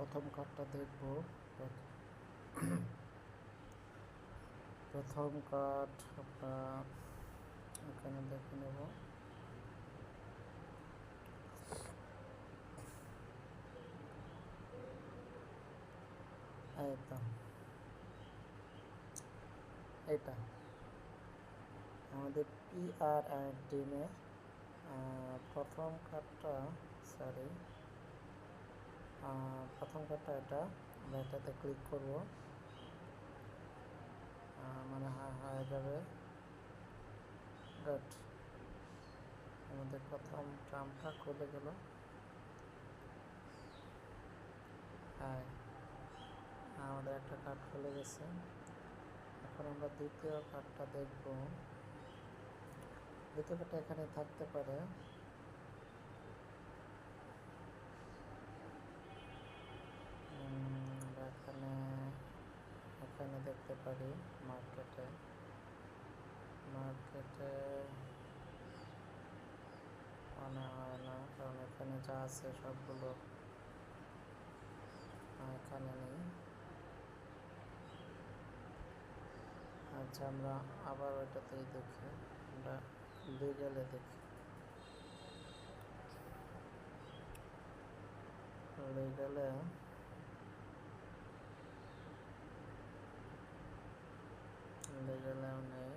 প্রথম কার্ডটা দেখব। প্রথম কার্ড আমরা এখানে দেখে নেব। তো। এটা আমাদের পি আর অ্যান্ড টিমে প্রথম কার্ডটা সরি প্রথম কার্ডটা এটা আমরা এটাতে ক্লিক করব। মানে হ্যাঁ যাবে। গুড আমাদের প্রথম ট্রামটা খুলে গেল। হ্যাঁ আমাদের একটা কার্ড খুলে গেছে। এখন আমরা দ্বিতীয় কার্ডটা দেখব। দ্বিতীয় কার্ডটা এখানে থাকতে পারে আমরা এখানে দেখতে পারি মার্কেটে মার্কেটে মনে হয় না, কারণ এখানে যা আছে সবগুলো এখানে নেই। আচ্ছা আমরা আবার ওইটাতেই দেখি। আমরা লিগেলে দেখি। লিগেলে লিগেলেও নেই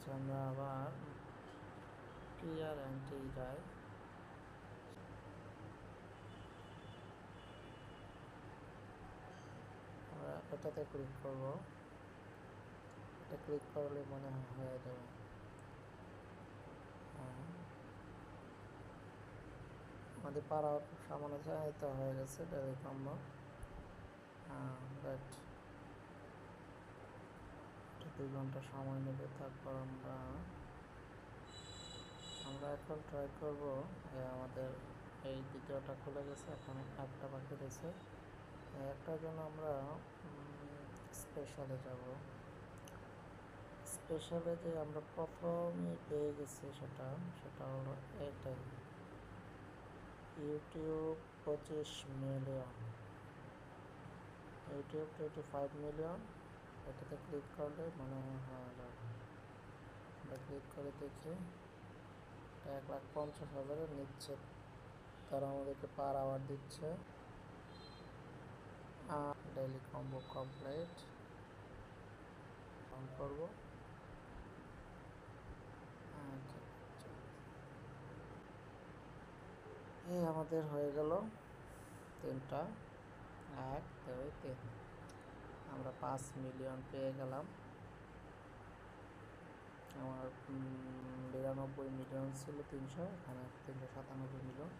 আচ্ছা আমরা আবার ক্লিয়ার অ্যান্টি যাই আমরা এটাতে ক্লিক করব। এটা ক্লিক করলে মনে হয় যাবে। হ্যাঁ। আমাদের পাড়া সামান্য চাহিদা হয়ে গেছে ডেলি কম্বো হ্যাঁ বাট দুই ঘণ্টা সময় নেবে, তারপর এখন ট্রাই করব। আমাদের এই দ্বিতীয়টা খুলে গেছে, এখন একটা বাকি রয়েছে। একটার জন্য আমরা স্পেশালে যাব। স্পেশালে যে আমরা প্রথমে পেয়ে গেছি সেটা সেটা হলো এটাই। ইউটিউব পঁচিশ million. YouTube twenty five million. এটাতে ক্লিক করলে মনে হয় ক্লিক করে দেখি। এক লাখ পঞ্চাশ হাজারে নিচ্ছে। তারা আমাদেরকে পার আওয়ার দিচ্ছে। ডেইলি কম্বো কমপ্লিট অন করব। এই আমাদের হয়ে গেল তিনটা। এক, দুই, তিন। আমরা পাঁচ মিলিয়ন পেয়ে গেলাম। আমার বিরানব্বই মিলিয়ন ছিল তিনশো এখানে তিনশো সাতানব্বই মিলিয়ন।